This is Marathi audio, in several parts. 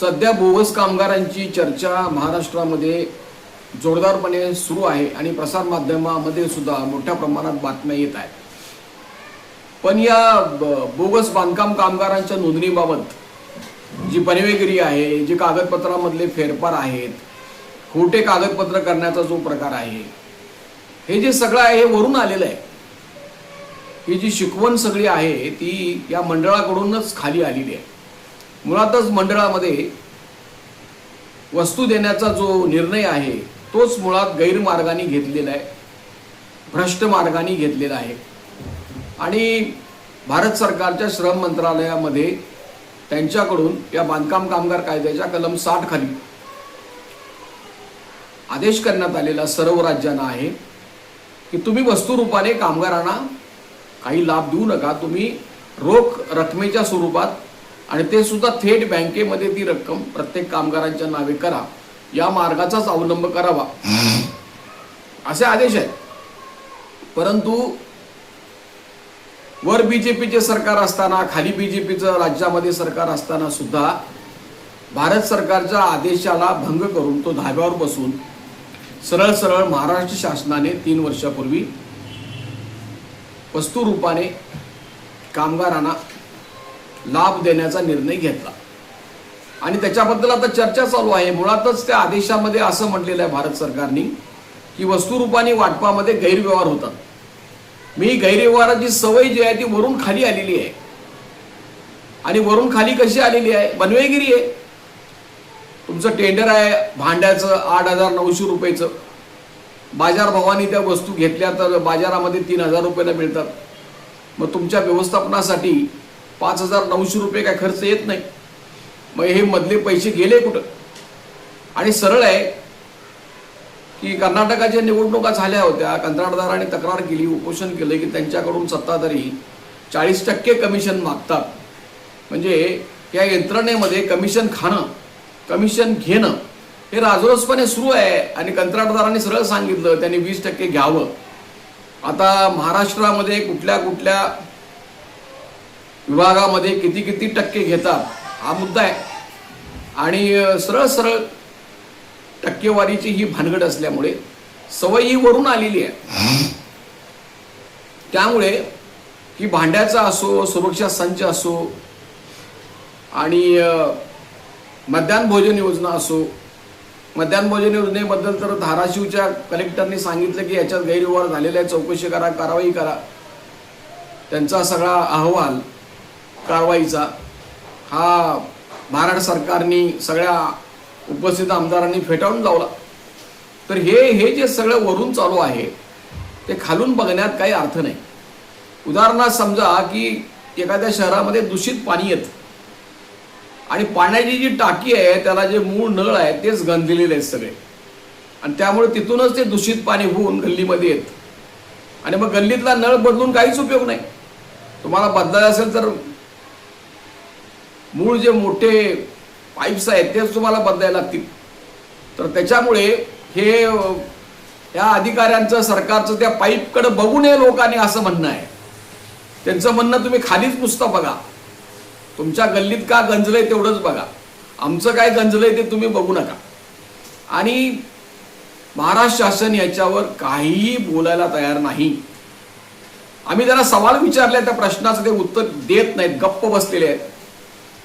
सध्या बोगस कामगारांची चर्चा महाराष्ट्रामध्ये जोरदारपणे सुरू आहे आणि प्रसारमाध्यमामध्ये सुद्धा मोठ्या प्रमाणात बातम्या येत आहेत. पण या ब- बोगस बांधकाम कामगारांच्या नोंदणीबाबत जी बनवेगिरी आहे जी कागदपत्रामधले फेरफार आहेत खोटे कागदपत्र करण्याचा जो प्रकार आहे हे जे सगळं आहे हे वरून आलेलं आहे. ही जी शिकवण सगळी आहे ती या मंडळाकडूनच खाली आलेली आहे. मुळातच मंडळामध्ये वस्तू देण्याचा जो निर्णय आहे तोच मुळात गैरमार्गाने घेतलेला आहे. भ्रष्ट मार्गाने घेतलेला आहे. आणि भारत सरकारच्या श्रम मंत्रालयामध्ये त्यांच्याकडून या बांधकाम कामगार कायद्याच्या कलम साठ खाली आदेश करण्यात आलेला सर्व राज्यांना आहे की तुम्ही वस्तुरूपाने कामगारांना काही लाभ देऊ नका. तुम्ही रोख रकमेच्या स्वरूपात आणि ते सुद्धा थेट बँकेमध्ये ती रक्कम प्रत्येक कामगारांच्या नावे करा. या मार्गाचाच अवलंब करावा. असे आदेश आहेत. परंतु वर बीजेपीचे सरकार असताना खाली बीजेपीचं राज्यामध्ये सरकार असताना सुद्धा भारत सरकारच्या आदेशाला भंग करून तो धाब्यावर बसून सरळ सरळ महाराष्ट्र शासनाने तीन वर्षापूर्वी वस्तुरूपाने कामगारांना लाभ देण्याचा निर्णय घेतला. आणि त्याच्याबद्दल आता चर्चा चालू आहे. मुळातच त्या आदेशामध्ये असं म्हटलेलं आहे भारत सरकारने की वस्तुरूपाने वाटपामध्ये गैरव्यवहार होतात. मी गैरव्यवहाराची सवय जी आहे ती वरून खाली आलेली आहे. आणि वरून खाली कशी आलेली आहे? बनवेगिरी आहे. तुमचं टेंडर आहे भांड्याचं आठ हजार नऊशे रुपयेचं. बाजारभावाने त्या वस्तू घेतल्या तर बाजारामध्ये तीन हजार रुपयाला मिळतात. मग तुमच्या व्यवस्थापनासाठी पाच हजार नऊशे रुपये काय खर्च येत नाही. मग हे मधले पैसे गेले कुठं? आणि सरळ आहे की कर्नाटकाच्या निवडणुका झाल्या होत्या कंत्राटदारांनी तक्रार केली उपोषण केलं की त्यांच्याकडून सत्ताधारी चाळीस टक्के कमिशन मागतात. म्हणजे या यंत्रणेमध्ये कमिशन खाणं कमिशन घेणं हे राजरोसपणे सुरू आहे आणि कंत्राटदारांनी सरळ सांगितलं त्यांनी वीस टक्के घ्यावं. आता महाराष्ट्रामध्ये कुठल्या कुठल्या विभागामध्ये किती किती टक्के घेतात हा मुद्दा आहे. आणि सरळ सरळ टक्केवारीची ही भानगड असल्यामुळे सवय ही वरून आलेली आहे. त्यामुळे ही भांड्याचा असो सुरक्षा संच असो आणि मध्यान्ह भोजन योजना असो मध्यान्ह भोजन योजनेबद्दल तर धाराशिवच्या कलेक्टरने सांगितलं की याच्यात गैरव्यवहार झालेला आहे चौकशी करा कारवाई करा. त्यांचा सगळा अहवाल कारवाईचा हा महाराष्ट्र सरकारने सगळ्या उपस्थित आमदारांनी फेटाळून लावला. तर हे हे जे सगळं वरून चालू आहे ते खालून बघण्यात काही अर्थ नाही. उदाहरणार्थ समजा की एखाद्या शहरामध्ये दूषित पाणी येतं आणि पाण्याची जी टाकी आहे त्याला जे मूळ नळ आहे तेच गंधलेले आहेत सगळे. आणि त्यामुळे तिथूनच ते दूषित पाणी होऊन गल्लीमध्ये येत. आणि मग गल्लीतला नळ बदलून काहीच उपयोग नाही. तुम्हाला बदलायचं असेल तर मूळ जे मोठे पाईप्स आहेत तेच तुम्हाला बदलायला लागतील. तर त्याच्यामुळे हे या अधिकाऱ्यांचं सरकारचं त्या पाईपकडे बघू नये लोकांनी असं म्हणणं आहे. त्यांचं म्हणणं तुम्ही खालीच नुसतं बघा. तुमच्या गल्लीत का गंजलंय तेवढंच बघा. आमचं काय गंजलंय ते तुम्ही बघू नका. आणि महाराष्ट्र शासन याच्यावर काहीही बोलायला तयार नाही. आम्ही त्यांना सवाल विचारले त्या प्रश्नाचं ते उत्तर देत नाहीत. गप्प बसलेले आहेत.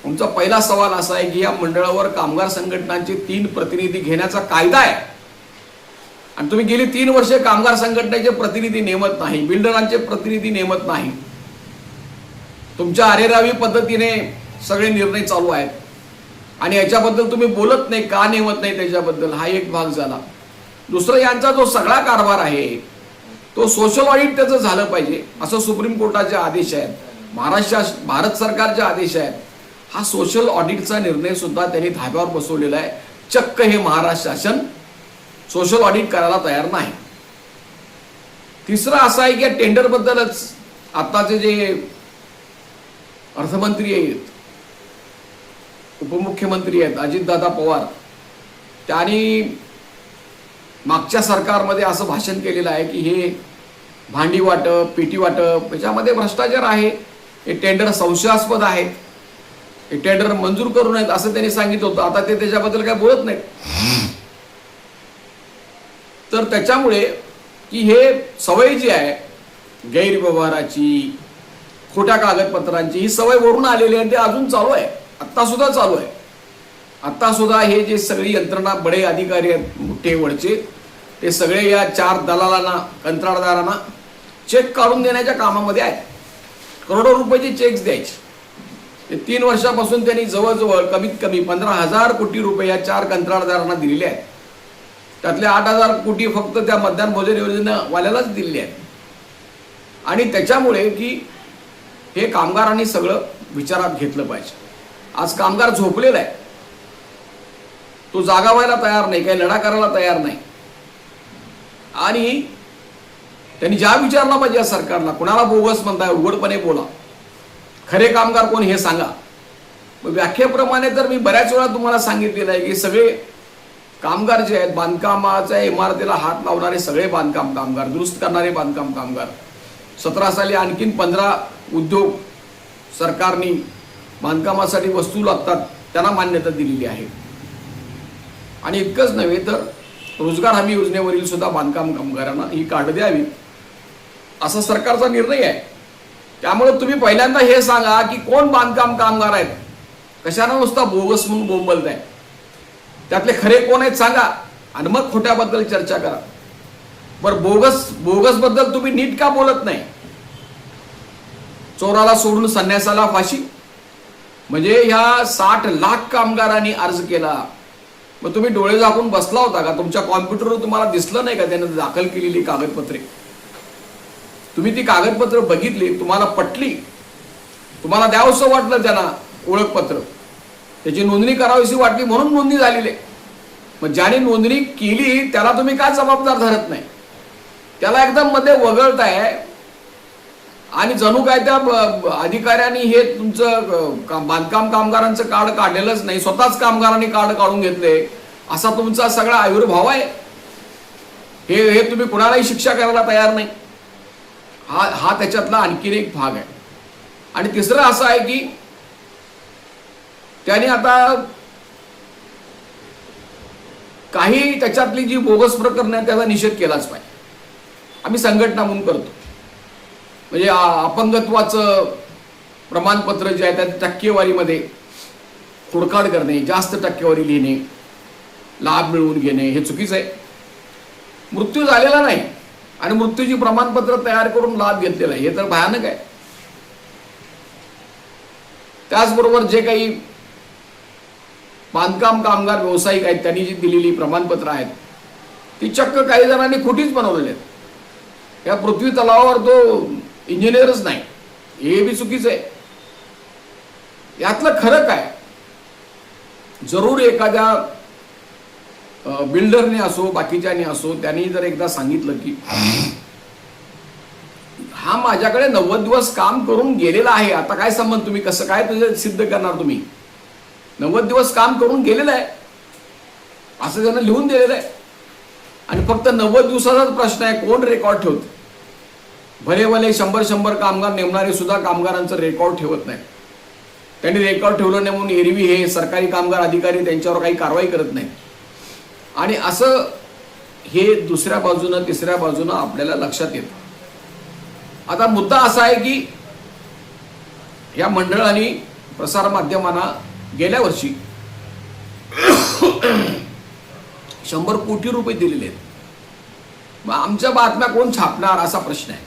तुमचा पहिला सवाल असा आहे की या मंडळावर कामगार संघटनांचे तीन प्रतिनिधी घेण्याचा कायदा आहे. आणि तुम्ही गेली तीन वर्षे कामगार संघटनेचे प्रतिनिधी नेमत नाही बिल्डरांचे प्रतिनिधी नेमत नाही. तुमच्या अरेरावी पद्धतीने सगळे निर्णय चालू आहेत. आणि याच्याबद्दल तुम्ही बोलत नाही का नेमत नाही त्याच्याबद्दल हा एक भाग झाला. दुसरं यांचा जो सगळा कारभार आहे तो सोशल ऑडिट त्याचं झालं पाहिजे असं सुप्रीम कोर्टाचे आदेश आहेत. महाराष्ट्र भारत सरकारचे आदेश आहेत. हा सोशल ऑडिटचा निर्णय सुद्धा त्यांनी धाब्यावर बसवलेला आहे. चक्क हे महाराष्ट्र शासन सोशल ऑडिट करायला तयार नाही. तिसरं असं आहे की या टेंडरबद्दलच आत्ताचे जे अर्थमंत्री आहेत उपमुख्यमंत्री आहेत अजितदादा पवार त्यांनी मागच्या सरकारमध्ये असं भाषण केलेलं आहे की हे भांडी वाटप पेटी वाटप याच्यामध्ये भ्रष्टाचार आहे. हे टेंडर संशयास्पद आहेत. टेंडर मंजूर करू नयेत असं त्यांनी सांगितलं होतं. आता ते त्याच्याबद्दल काय बोलत नाहीत. तर त्याच्यामुळे की हे सवय जी आहे गैरव्यवहाराची खोट्या कागदपत्रांची ही सवय वरून आलेली आहे आणि ते अजून चालू आहे. आत्ता सुद्धा चालू आहे. आता सुद्धा हे जे सगळी यंत्रणा बडे अधिकारी आहेत मोठे वडचे ते सगळे या चार दलालांना कंत्राटदारांना चेक काढून देण्याच्या कामामध्ये आहेत. करोडो रुपयाचे चेक्स द्यायचे. तीन वर्षापासून त्यांनी जवळजवळ कमीत कमी पंधरा हजार कोटी रुपये या चार कंत्राटदारांना दिलेले आहेत. त्यातले आठ हजार कोटी फक्त त्या मध्यान्ह भोजन योजनेवाल्यालाच दिलेले आहेत. आणि त्याच्यामुळे की हे कामगारांनी सगळं विचारात घेतलं पाहिजे. आज कामगार झोपलेला आहे. तो जागा व्हायला तयार नाही काही लढा करायला तयार नाही. आणि त्यांनी ज्या विचारला पाहिजे या सरकारला कुणाला बोगस म्हणताय उघडपणे बोला. खरे कामगार कोण हे सांगा. व्याख्येप्रमाणे तर मी बऱ्याच वेळा तुम्हाला सांगितलेलं आहे की सगळे कामगार जे आहेत बांधकामाच्या इमारतीला हात लावणारे सगळे बांधकाम कामगार दुरुस्त करणारे बांधकाम कामगार सतरा साली आणखीन पंधरा उद्योग सरकारने बांधकामासाठी वस्तू लागतात त्यांना मान्यता दिलेली आहे. आणि इतकंच नव्हे तर रोजगार हमी योजनेवरील सुद्धा बांधकाम कामगारांना ही कार्ड द्यावी असा सरकारचा निर्णय आहे. त्यामुळे तुम्ही पहिल्यांदा हे सांगा की कोण बांधकाम कामगार आहेत? कशानं नुसता बोगस म्हणून बोंबलताय त्यातले खरे कोण आहेत सांगा. आणि मग खोट्याबद्दल चर्चा करा. बरं बोगस बोगसबद्दल तुम्ही नीट का बोलत नाही? चोराला सोडून संन्यासाला फाशी? म्हणजे ह्या साठ लाख कामगारांनी अर्ज केला. मग तुम्ही डोळे झाकून बसला होता का? तुमच्या कॉम्प्युटरवर तुम्हाला दिसलं नाही का? त्यानं दाखल केलेली कागदपत्रे. तुम्ही ती कागदपत्र बघितली तुम्हाला पटली तुम्हाला द्यावंसं वाटलं त्यांना ओळखपत्र. त्याची नोंदणी करावीशी वाटली म्हणून नोंदणी झालेली आहे. मग ज्याने नोंदणी केली त्याला तुम्ही काय जबाबदार धरत नाही? त्याला एकदम मध्ये वगळताय आणि जणू काय त्या ब- अधिकाऱ्यांनी हे तुमचं बांधकाम कामगारांचं कार्ड काढलेलंच नाही स्वतःच कामगारांनी कार्ड काढून घेतले. असा तुमचा सगळा आयुर्भाव आहे. हे हे तुम्ही कुणालाही शिक्षा करायला तयार नाही. हा हा त्याच्यातला आणखीन एक भाग आहे. आणि तिसरं असं आहे की त्याने आता काही त्याच्यातली जी बोगस प्रकरण आहे त्याचा निषेध केलाच पाहिजे. आम्ही संघटना म्हणून करतो. म्हणजे अपंगत्वाचं प्रमाणपत्र जे आहे त्या टक्केवारीमध्ये खोडकाड करणे जास्त टक्केवारी लिहिणे लाभ मिळवून घेणे हे चुकीचं आहे. मृत्यू झालेला नाही. आणि मृत्यूची प्रमाणपत्र तयार करून लाभ घेतलेला आहे. हे तर भयानक आहे. त्याचबरोबर जे काही बांधकाम कामगार व्यावसायिक आहेत त्यांनी जी दिलेली प्रमाणपत्र आहेत ती चक्क काही जणांनी खोटीच बनवलेली आहेत. या पृथ्वी तलावावर तो इंजिनियरच नाही. हे बी चुकीचं आहे. यातलं खरं काय? जरूर एखाद्या बिल्डरने असो बाकीच्याने असो त्यांनी जर एकदा सांगितलं की हा माझ्याकडे नव्वद दिवस काम करून गेलेला आहे आता काय संबंध तुम्ही कसं काय तुझे सिद्ध करणार तुम्ही? नव्वद दिवस काम करून गेलेलं आहे. असं त्यांना लिहून दिलेलं आहे. आणि फक्त नव्वद दिवसाचाच प्रश्न आहे कोण रेकॉर्ड ठेवत? भले भले शंभर शंभर कामगार नेमणारे सुद्धा कामगारांचं रेकॉर्ड ठेवत नाही. त्यांनी रेकॉर्ड ठेवलं नाही म्हणून एरवी हे सरकारी कामगार अधिकारी त्यांच्यावर काही कारवाई करत नाही आणि असं हे दुसऱ्या बाजूनं तिसऱ्या बाजूनं आपल्याला लक्षात येतं. आता मुद्दा असा आहे की या मंडळाने प्रसारमाध्यमांना गेल्या वर्षी शंभर कोटी रुपये दिलेले आहेत. मग आमच्या बातम्या कोण छापणार असा प्रश्न आहे.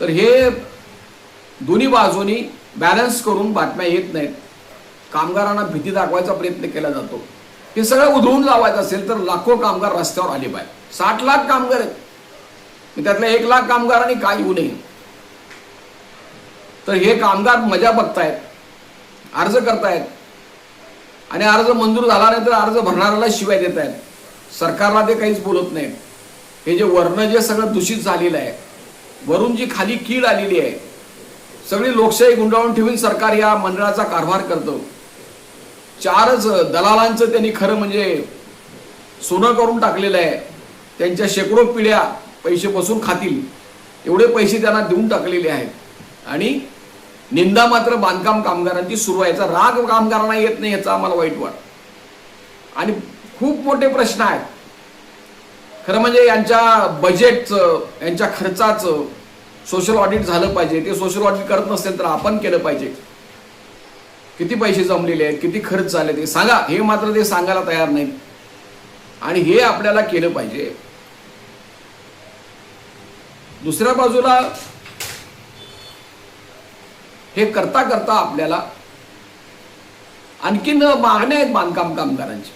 तर हे दोन्ही बाजूनी बॅलन्स करून बातम्या येत नाहीत. कामगारांना भीती दाखवायचा प्रयत्न केला जातो. हे सगळं उधळून लावायचं असेल तर लाखो कामगार रस्त्यावर आले पाहिजे. साठ लाख कामगार आहेत. त्यातल्या एक लाख कामगारांनी काय येऊ नये. तर हे कामगार मजा बघतायत अर्ज करतायत. आणि अर्ज मंजूर झाला नाही तर अर्ज भरणाऱ्याला शिवाय देत आहेत सरकारला ते काहीच बोलत नाहीत. हे जे वर्ण जे सगळं दूषित झालेलं आहे वरून जी खाली कीड आलेली आहे सगळी लोकशाही गुंडाळून ठेवून सरकार या मंडळाचा कारभार करतं. चारच दलालांचं त्यांनी खरं म्हणजे सोनं करून टाकलेलं आहे. त्यांच्या शेकडो पिढ्या पैसे बसून खातील. एवढे पैसे त्यांना देऊन टाकलेले आहेत. आणि निंदा मात्र बांधकाम कामगारांची सुरू आहे. याचा राग कामगारांना येत नाही याचा आम्हाला वाईट वाट आणि खूप मोठे प्रश्न आहेत. खरं म्हणजे यांच्या बजेटचं यांच्या खर्चाचं सोशल ऑडिट झालं पाहिजे. ते सोशल ऑडिट करत नसेल तर आपण केलं पाहिजे. किती पैसे जमलेले आहेत किती खर्च झाले ते सांगा. हे मात्र ते सांगायला तयार नाहीत. आणि हे आपल्याला केलं पाहिजे. दुसऱ्या बाजूला हे करता करता आपल्याला आणखीन मागण्या आहेत बांधकाम कामगारांची.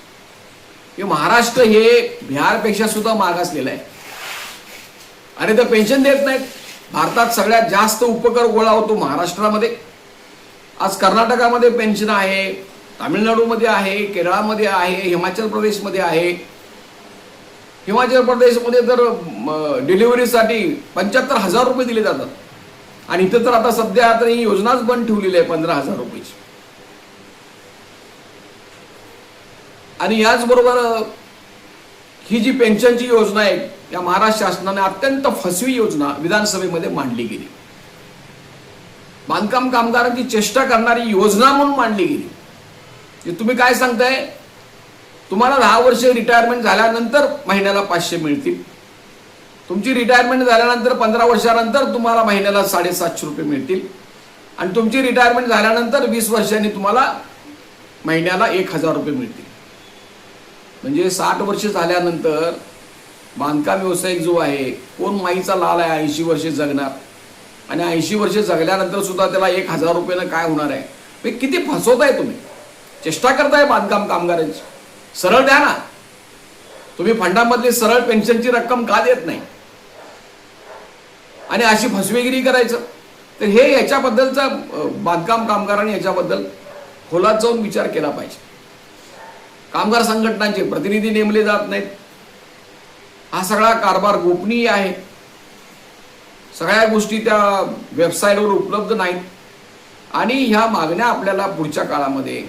हे महाराष्ट्र हे बिहारपेक्षा सुद्धा मागासलेलं आहे. आणि तर पेन्शन देत नाहीत. भारतात सगळ्यात जास्त उपकर गोळा होतो महाराष्ट्रामध्ये. आज कर्नाटकामध्ये पेन्शन आहे तामिळनाडूमध्ये आहे केरळामध्ये आहे हिमाचल प्रदेशमध्ये आहे. हिमाचल प्रदेशमध्ये तर डिलिव्हरीसाठी पंच्याहत्तर हजार रुपये दिले जातात. आणि इथं तर आता सध्या तर ही योजनाच बंद ठेवलेली आहे पंधरा हजार रुपयाची. आणि याचबरोबर ही जी पेन्शनची योजना आहे या महाराष्ट्र शासनाने अत्यंत फसवी योजना विधानसभेमध्ये मांडली गेली. बांधकाम कामगारांची चेष्टा करणारी योजना म्हणून मांडली गेली. तुम्ही काय सांगताय? तुम्हाला दहा वर्ष रिटायरमेंट झाल्यानंतर महिन्याला पाचशे मिळतील. तुमची रिटायरमेंट झाल्यानंतर पंधरा वर्षानंतर तुम्हाला महिन्याला साडेसातशे रुपये मिळतील. आणि तुमची रिटायरमेंट झाल्यानंतर वीस वर्षांनी तुम्हाला महिन्याला एक हजार रुपये मिळतील. म्हणजे साठ वर्ष झाल्यानंतर बांधकाम व्यावसायिक जो आहे कोण माईचा लाल आहे ऐंशी वर्षे जगणार. आणि ऐंशी वर्ष जगल्यानंतर सुद्धा त्याला एक हजार रुपयानं काय होणार आहे? मी किती फसवताय तुम्ही? चेष्टा करताय बांधकाम कामगारांची. सरळ द्या ना. तुम्ही फंडामधली सरळ पेन्शनची रक्कम का देत नाही? आणि अशी फसवेगिरी करायचं? तर हे याच्याबद्दलचा बांधकाम कामगारांनी याच्याबद्दल खोलात जाऊन विचार केला पाहिजे. कामगार संघटनांचे प्रतिनिधी नेमले जात नाहीत. हा सगळा कारभार गोपनीय आहे. सगळ्या गोष्टी त्या वेबसाईटवर उपलब्ध नाहीत. आणि ह्या मागण्या आपल्याला पुढच्या काळामध्ये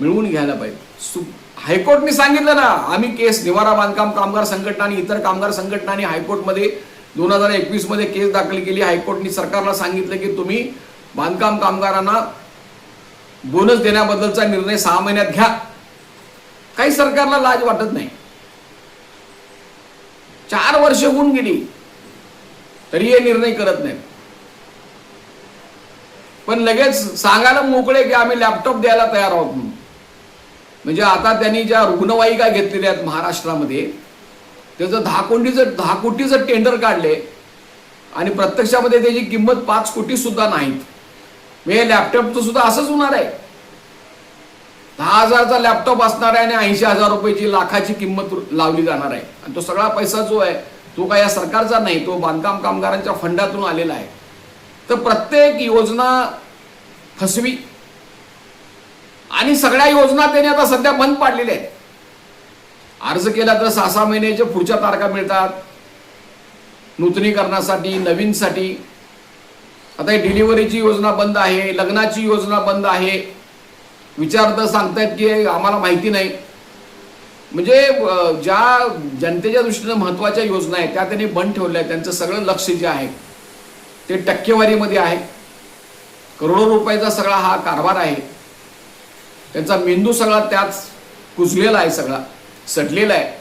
मिळवून घ्यायला पाहिजे सु हायकोर्टने सांगितलं ना आम्ही केस निवारा बांधकाम कामगार संघटना आणि इतर कामगार संघटनांनी हायकोर्टमध्ये दोन हजार एकवीसमध्ये केस दाखल केली. हायकोर्टने सरकारला सांगितलं की तुम्ही बांधकाम कामगारांना बोनस देण्याबद्दलचा निर्णय सहा महिन्यात घ्या. काही सरकारला लाज वाटत नाही. चार वर्ष होऊन गेली. तरी हे निर्णय करत नाहीत. पण लगेच सांगायला मोकळे की आम्ही लॅपटॉप द्यायला तयार आहोत म्हणून. म्हणजे आता त्यांनी ज्या रुग्णवाहिका घेतलेल्या आहेत महाराष्ट्रामध्ये त्याचं दहा कोटीचं दहा कोटीचं टेंडर काढले आणि प्रत्यक्षामध्ये त्याची किंमत पाच कोटी सुद्धा नाहीत. मग हे लॅपटॉपचं सुद्धा असंच होणार आहे. दहा हजारचा लॅपटॉप असणार आहे आणि ऐंशी हजार रुपयाची लाखाची किंमत लावली जाणार आहे. आणि तो सगळा पैसा जो आहे तो काय या सरकारचा नाही तो बांधकाम कामगारांच्या फंडातून आलेला आहे. तर प्रत्येक योजना फसवी. आणि सगळ्या योजना त्याने आता सध्या बंद पाडलेल्या आहेत. अर्ज केला तर सहा सहा महिन्याच्या पुढच्या तारखा मिळतात. नूतनीकरणासाठी नवीनसाठी. आता ही डिलिव्हरीची योजना बंद आहे लग्नाची योजना बंद आहे. विचारतं सांगतायत की आम्हाला माहिती नाही. म्हणजे ज्या जनतेच्या दृष्टीनं महत्त्वाच्या योजना आहेत त्या त्यांनी बंद ठेवल्या आहेत. त्यांचं सगळं लक्ष जे आहे ते टक्केवारीमध्ये आहे. करोडो रुपयाचा सगळा हा कारभार आहे. त्यांचा मेंदू सगळा त्याच कुजलेला आहे सगळा सडलेला आहे.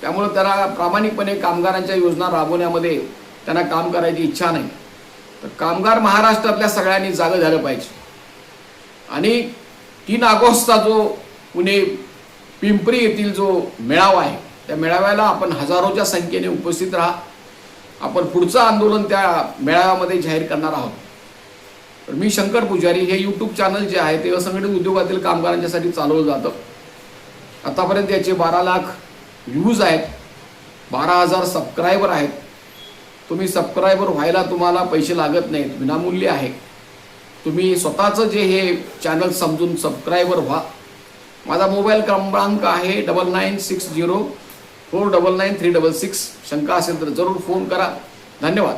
त्यामुळं त्यांना प्रामाणिकपणे कामगारांच्या योजना राबवण्यामध्ये त्यांना काम करायची इच्छा नाही. तर कामगार महाराष्ट्रातल्या सगळ्यांनी जागं झालं पाहिजे. आणि तीन ऑगस्टचा जो पुणे पिंपरी येथील जो मेळावा आहे त्या मेळाव्याला आपण हजारोच्या संख्येने उपस्थित राहा. आपण पुढचं आंदोलन त्या मेळाव्यामध्ये जाहीर करणार आहोत. तर मी शंकर पुजारी हे यूट्यूब चॅनल जे आहे ते असंघटित उद्योगातील कामगारांच्यासाठी चालवलं जातं. आतापर्यंत याचे बारा लाख व्ह्यूज आहेत बारा हजार सबस्क्रायबर आहेत. तुम्ही सबस्क्रायबर व्हायला तुम्हाला पैसे लागत नाहीत विनामूल्य आहे. तुम्ही स्वतःचं जे हे चॅनल समजून सबस्क्रायबर व्हा. माझा मोबाईल क्रमांक आहे double nine six zero four double nine three double six. शंका असेल तर जरूर फोन करा. धन्यवाद.